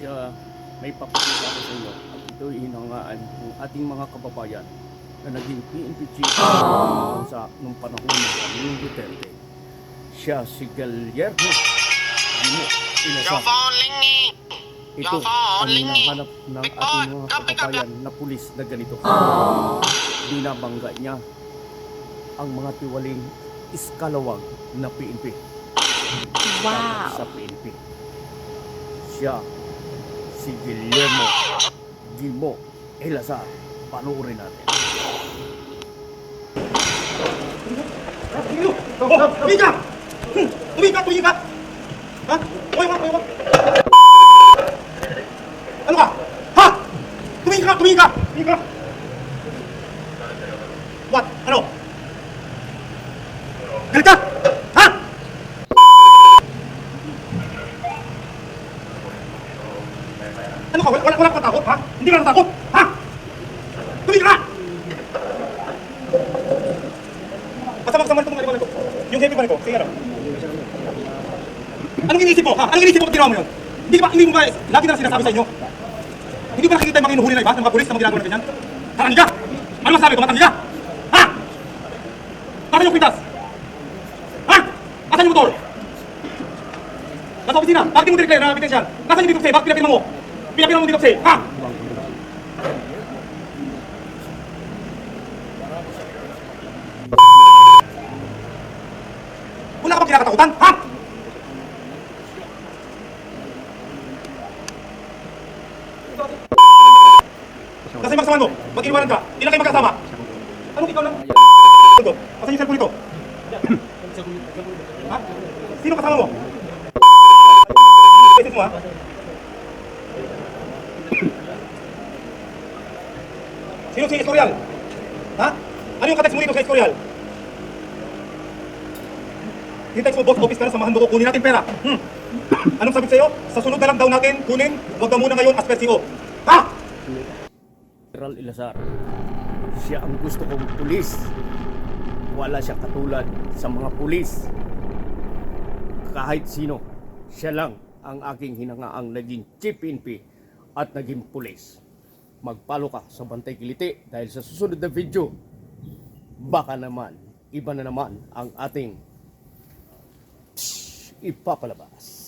siya may papakita ko sa inyo at ito hinangaan ng ating mga kababayan na naging PNP chief sa nung panahon ng Duterte. Siya si Guillermo Ano, You're Inasal. falling in. Ito ang hinahanap ng ating mga kababayan na pulis na ganito. Binabangga niya ang mga tiwaling iskalawag na PNP Wow. sa PNP. Siya, si Guillermo Gimo Elazar. Panuorin natin. Hmm, Tumingin ka! Tumingin ka! Ha? Uy, uy, uy, uy. Ano ka? Ha? Tumingin ka! Tumingin ka! Tumingin ka! What? Ano? Galit ka? Ha? Ano ka? Wala, wala, wala ka takot, ha? Hindi ka natakot, ha? Tumingin ka! Kasama kasama itong mga ito. Yung heavy nito, sige ano. Anong iniisip mo? Ha? Anong iniisip mo pag ginawa mo yun? Hindi ba, hindi mo ba, lagi na lang sinasabi sa inyo? Hindi ba nakikita yung mga inuhuli na iba, ng mga pulis na mga ginagawa na ganyan? Tarangin ka! Ano masabi ko? Matangin ka? Ha? Nasaan yung kwintas? Ha? Nasaan yung motor? Nasa opisina. Bakit mo dineclare na ebidensya? Nasaan yung dito Bakit pinapirma mo? Pinapirma mo dito Ha? Wala ka bang kinakatakutan? Ha? Kasi kasama mo, mag-iwanan ka, hindi na kayo magkasama. Anong ikaw lang? Ito, asan yung cellphone nito? Ha? Sino kasama mo? Beses mo ha? Sino si Escorial? Ha? Ano yung kateks mo dito sa Escorial? Hintex mo, boss, office ka na, samahan mo ko, kunin natin pera. Hmm. Anong sabi sa'yo? Sa sunod na lang daw natin, kunin, huwag ka muna ngayon as. Ha? General Elazar. Siya ang gusto kong pulis. Wala siya katulad sa mga pulis. Kahit sino, siya lang ang aking hinangaang naging chief PNP at naging pulis. Magpalo ka sa Bantay Kiliti dahil sa susunod na video, baka naman, iba na naman ang ating ipapalabas.